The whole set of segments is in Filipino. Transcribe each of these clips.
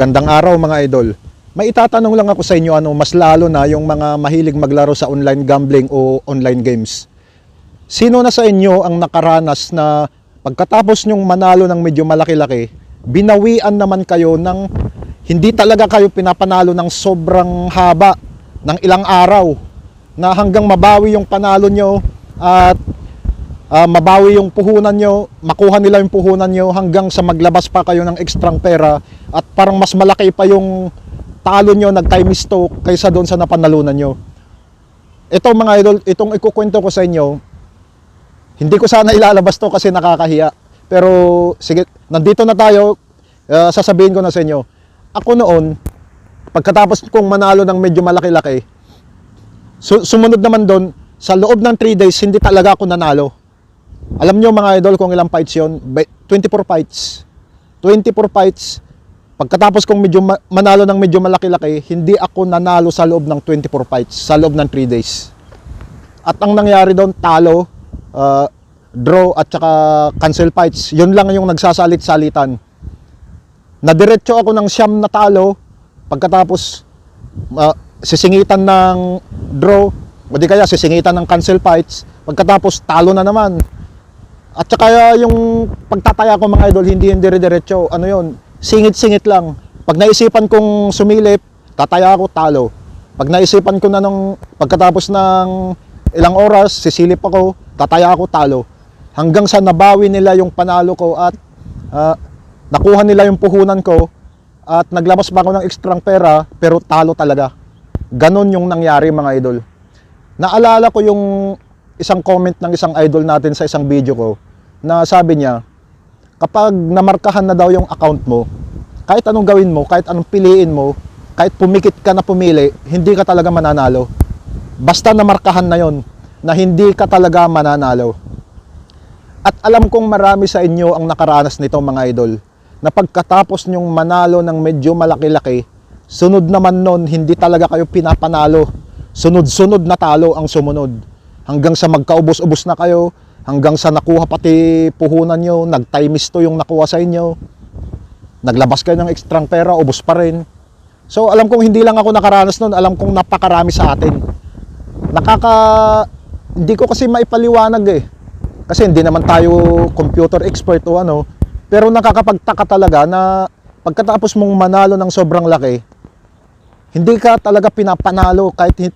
Magandang araw mga idol. May itatanong lang ako sa inyo ano, mas lalo na yung mga mahilig maglaro sa online gambling o online games. Sino na sa inyo ang nakaranas na pagkatapos nyong manalo ng medyo malaki-laki, binawian naman kayo ng hindi talaga kayo pinapanalo ng sobrang haba ng ilang araw na hanggang mabawi yung panalo nyo at ah, mabawi yung puhunan nyo, makuha nila yung puhunan nyo hanggang sa maglabas pa kayo ng ekstrang pera at parang mas malaki pa yung talo nyo, nag-time stock kaysa doon sa napanalunan nyo. Ito mga idol, itong ikukwento ko sa inyo, hindi ko sana ilalabas to kasi nakakahiya. Pero sige, nandito na tayo, ah, sasabihin ko na sa inyo. Ako noon, pagkatapos kong manalo ng medyo malaki-laki, su- sumunod naman doon, sa loob ng 3 days, hindi talaga ako nanalo. Alam nyo mga idol kung ilang fights yon 24 fights. 24 fights. Pagkatapos kong medyo ma- manalo ng medyo malaki-laki, hindi ako nanalo sa loob ng 24 fights, sa loob ng 3 days. At ang nangyari doon, talo, uh, draw at saka cancel fights. Yun lang yung nagsasalit-salitan. Nadiretso ako ng siyam na talo pagkatapos uh, sisingitan ng draw o di kaya sisingitan ng cancel fights pagkatapos talo na naman at saka yung pagtataya ko mga idol hindi yung dire-diretso. Ano yun? Singit-singit lang. Pag naisipan kong sumilip tataya ako talo. Pag naisipan ko na nung pagkatapos ng ilang oras sisilip ako tataya ako talo. Hanggang sa nabawi nila yung panalo ko at ah, nakuha nila yung puhunan ko at naglabas pa ako ng ekstrang pera pero talo talaga. Ganon yung nangyari mga idol. Naalala ko yung isang comment ng isang idol natin sa isang video ko na sabi niya kapag namarkahan na daw yung account mo kahit anong gawin mo kahit anong piliin mo kahit pumikit ka na pumili hindi ka talaga mananalo basta namarkahan na yon na hindi ka talaga mananalo at alam kong marami sa inyo ang nakaranas nito mga idol na pagkatapos nyong manalo ng medyo malaki-laki, sunod naman nun, hindi talaga kayo pinapanalo. Sunod-sunod na talo ang sumunod. Hanggang sa magkaubos-ubos na kayo, hanggang sa nakuha pati puhunan nyo, nag-timisto yung nakuha sa inyo, naglabas kayo ng ekstrang pera, ubos pa rin. So alam kong hindi lang ako nakaranas nun, alam kong napakarami sa atin. Nakaka... Hindi ko kasi maipaliwanag eh. Kasi hindi naman tayo computer expert o ano. Pero nakakapagtaka talaga na pagkatapos mong manalo ng sobrang laki, hindi ka talaga pinapanalo kahit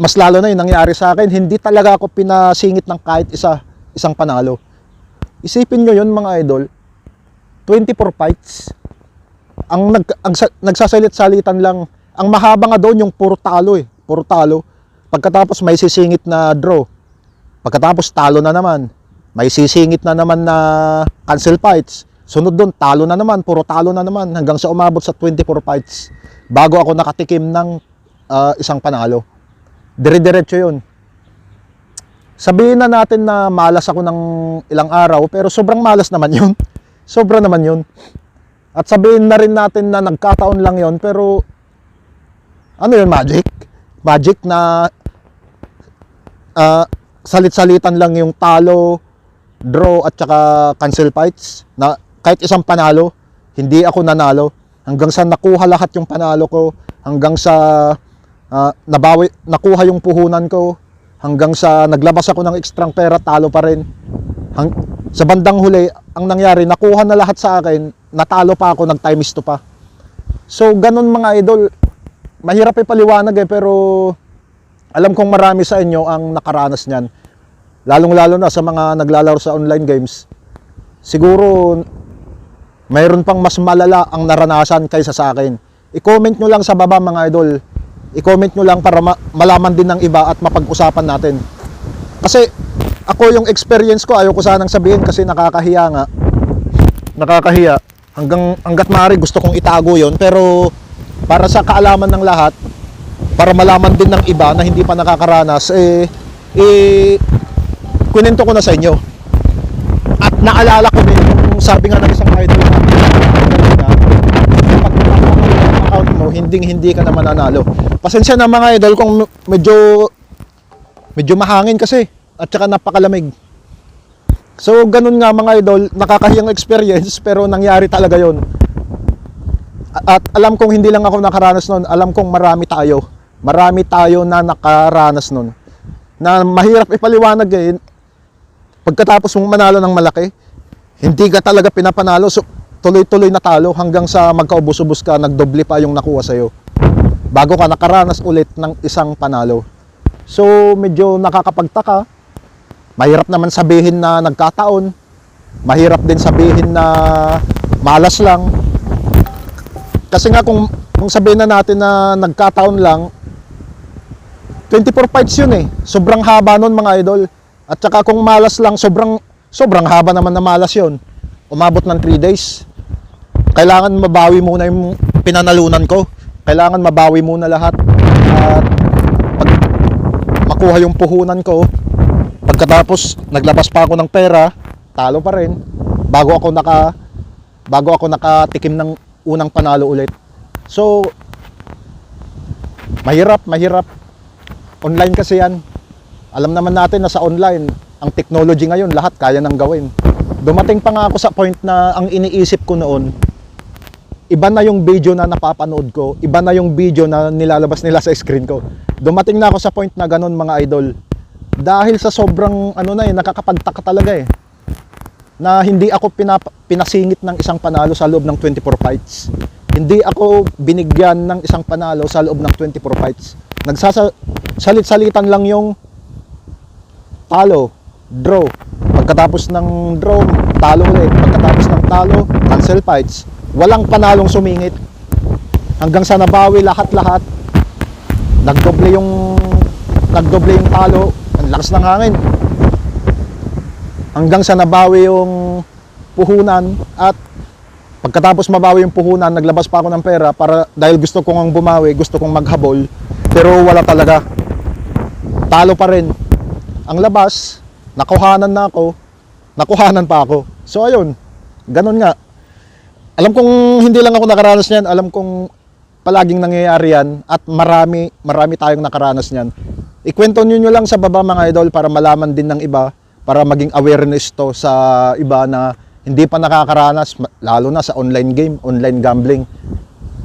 mas lalo na yung nangyari sa akin, hindi talaga ako pinasingit ng kahit isa, isang panalo. Isipin nyo yun mga idol, 24 fights. Ang, nag, ang sa- nagsasalit-salitan lang, ang mahaba nga doon yung puro talo eh, puro talo. Pagkatapos may sisingit na draw. Pagkatapos talo na naman. May sisingit na naman na cancel fights. Sunod doon, talo na naman, puro talo na naman hanggang sa umabot sa 24 fights bago ako nakatikim ng ah, isang panalo. Dire-diretso yun. Sabihin na natin na malas ako ng ilang araw, pero sobrang malas naman yun. Sobra naman yun. At sabihin na rin natin na nagkataon lang yun, pero ano yun, magic? Magic na ah, salit-salitan lang yung talo, draw at saka cancel fights na kahit isang panalo, hindi ako nanalo hanggang sa nakuha lahat yung panalo ko, hanggang sa ah, nabawi, nakuha yung puhunan ko, hanggang sa naglabas ako ng ekstrang pera, talo pa rin. Hang, sa bandang huli, ang nangyari, nakuha na lahat sa akin, natalo pa ako, nag-time to pa. So, ganun mga idol, mahirap ipaliwanag eh, pero alam kong marami sa inyo ang nakaranas niyan. Lalong-lalo na sa mga naglalaro sa online games. Siguro mayroon pang mas malala ang naranasan kaysa sa akin. I-comment nyo lang sa baba mga idol. I-comment nyo lang para ma- malaman din ng iba at mapag-usapan natin. Kasi ako yung experience ko, ayaw ko sanang sabihin kasi nakakahiya nga. Nakakahiya. Hanggang hanggat maaari gusto kong itago 'yon pero para sa kaalaman ng lahat, para malaman din ng iba na hindi pa nakakaranas, eh, eh, kunento ko na sa inyo. At naalala ko din yung sabi nga ng isang idol natin, kanina, pag nakakaroon ng mo, hindi ka na mananalo. Pasensya na mga idol kung medyo medyo mahangin kasi at saka napakalamig. So ganun nga mga idol, nakakahiyang experience pero nangyari talaga yon. At alam kong hindi lang ako nakaranas nun, alam kong marami tayo. Marami tayo na nakaranas nun. Na mahirap ipaliwanag eh. Pagkatapos mong manalo ng malaki, hindi ka talaga pinapanalo. So, tuloy-tuloy na talo hanggang sa magkaubos-ubos ka, nagdoble pa yung nakuha sa'yo. Bago ka nakaranas ulit ng isang panalo. So, medyo nakakapagtaka. Mahirap naman sabihin na nagkataon. Mahirap din sabihin na malas lang. Kasi nga kung, kung sabihin na natin na nagkataon lang, 24 fights yun eh. Sobrang haba nun mga idol. At saka kung malas lang, sobrang sobrang haba naman na malas yun. Umabot ng 3 days. Kailangan mabawi muna yung pinanalunan ko. Kailangan mabawi muna lahat. At pag makuha yung puhunan ko, pagkatapos naglabas pa ako ng pera, talo pa rin. Bago ako naka bago ako nakatikim ng unang panalo ulit. So mahirap, mahirap. Online kasi yan. Alam naman natin na sa online, ang technology ngayon, lahat kaya nang gawin. Dumating pa nga ako sa point na ang iniisip ko noon, iba na yung video na napapanood ko, iba na yung video na nilalabas nila sa screen ko. Dumating na ako sa point na ganun mga idol. Dahil sa sobrang ano na eh, nakakapagtaka talaga eh. Na hindi ako pinap- pinasingit ng isang panalo sa loob ng 24 fights. Hindi ako binigyan ng isang panalo sa loob ng 24 fights. Nagsasalit-salitan lang yung talo, draw. Pagkatapos ng draw, talo ulit. Pagkatapos ng talo, cancel fights. Walang panalong sumingit. Hanggang sa nabawi lahat-lahat. Nagdoble yung nagdoble yung talo. Ang lakas ng hangin. Hanggang sa nabawi yung puhunan at pagkatapos mabawi yung puhunan, naglabas pa ako ng pera para dahil gusto kong ang bumawi, gusto kong maghabol, pero wala talaga. Talo pa rin. Ang labas, nakuhanan na ako, nakuhanan pa ako. So ayun, ganun nga. Alam kong hindi lang ako nakaranas niyan, alam kong palaging nangyayari yan at marami, marami tayong nakaranas niyan. Ikwento nyo lang sa baba mga idol para malaman din ng iba, para maging awareness to sa iba na hindi pa nakakaranas, lalo na sa online game, online gambling.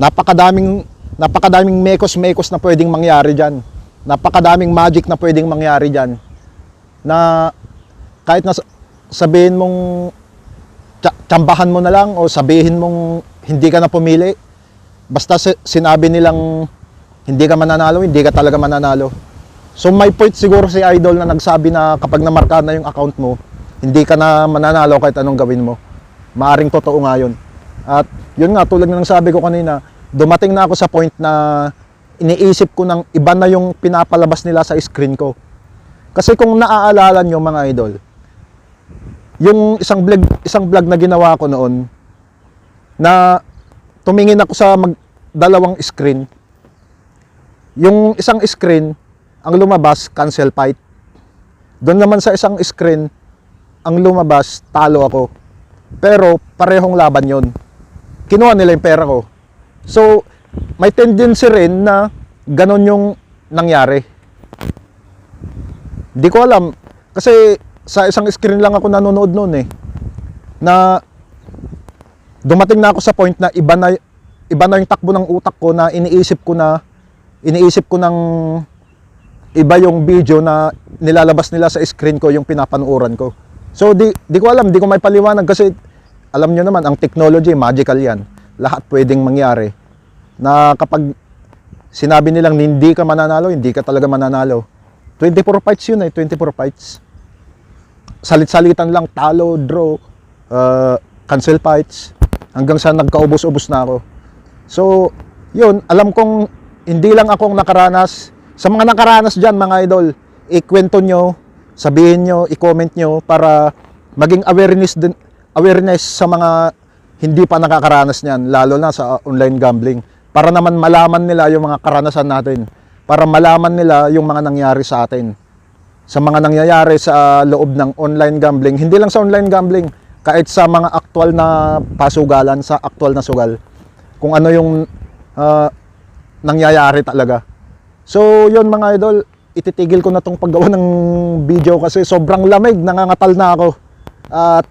Napakadaming, napakadaming mekos-mekos na pwedeng mangyari dyan. Napakadaming magic na pwedeng mangyari dyan. Na kahit na sa- sabihin mong tsambahan mo na lang o sabihin mong hindi ka na pumili, basta si- sinabi nilang hindi ka mananalo, hindi ka talaga mananalo. So may point siguro si Idol na nagsabi na kapag namarka na yung account mo, hindi ka na mananalo kahit anong gawin mo. Maaring totoo nga yun. At yun nga, tulad ng sabi ko kanina, dumating na ako sa point na iniisip ko ng iba na yung pinapalabas nila sa screen ko. Kasi kung naaalala nyo mga idol, yung isang vlog, isang vlog na ginawa ko noon, na tumingin ako sa mag, dalawang screen. Yung isang screen, ang lumabas, cancel fight. Doon naman sa isang screen, ang lumabas, talo ako. Pero parehong laban yon. Kinuha nila yung pera ko. So, may tendency rin na ganon yung nangyari. Hindi ko alam. Kasi sa isang screen lang ako nanonood noon eh. Na dumating na ako sa point na iba na iba na yung takbo ng utak ko na iniisip ko na iniisip ko ng iba yung video na nilalabas nila sa screen ko yung pinapanuuran ko. So di di ko alam, di ko may paliwanag kasi alam nyo naman ang technology magical yan. Lahat pwedeng mangyari. Na kapag sinabi nilang hindi ka mananalo, hindi ka talaga mananalo. 24 fights yun eh, 24 fights. Salit-salitan lang, talo, draw, uh, cancel fights, hanggang sa nagkaubos-ubos na ako. So, yun, alam kong hindi lang akong nakaranas. Sa mga nakaranas dyan, mga idol, ikwento nyo, sabihin nyo, i-comment nyo para maging awareness din, awareness sa mga hindi pa nakakaranas niyan, lalo na sa online gambling. Para naman malaman nila yung mga karanasan natin. Para malaman nila yung mga nangyari sa atin. Sa mga nangyayari sa loob ng online gambling. Hindi lang sa online gambling, kahit sa mga aktual na pasugalan, sa aktual na sugal. Kung ano yung ah, nangyayari talaga. So, yun mga idol, ititigil ko na tong paggawa ng video kasi sobrang lamig, nangangatal na ako. At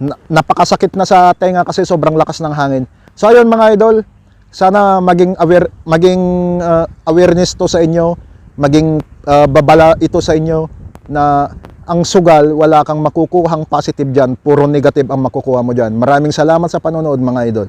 na- napakasakit na sa tenga kasi sobrang lakas ng hangin. So ayun mga idol, sana maging aware maging uh, awareness to sa inyo, maging uh, babala ito sa inyo na ang sugal wala kang makukuhang positive diyan, puro negative ang makukuha mo diyan. Maraming salamat sa panonood mga idol.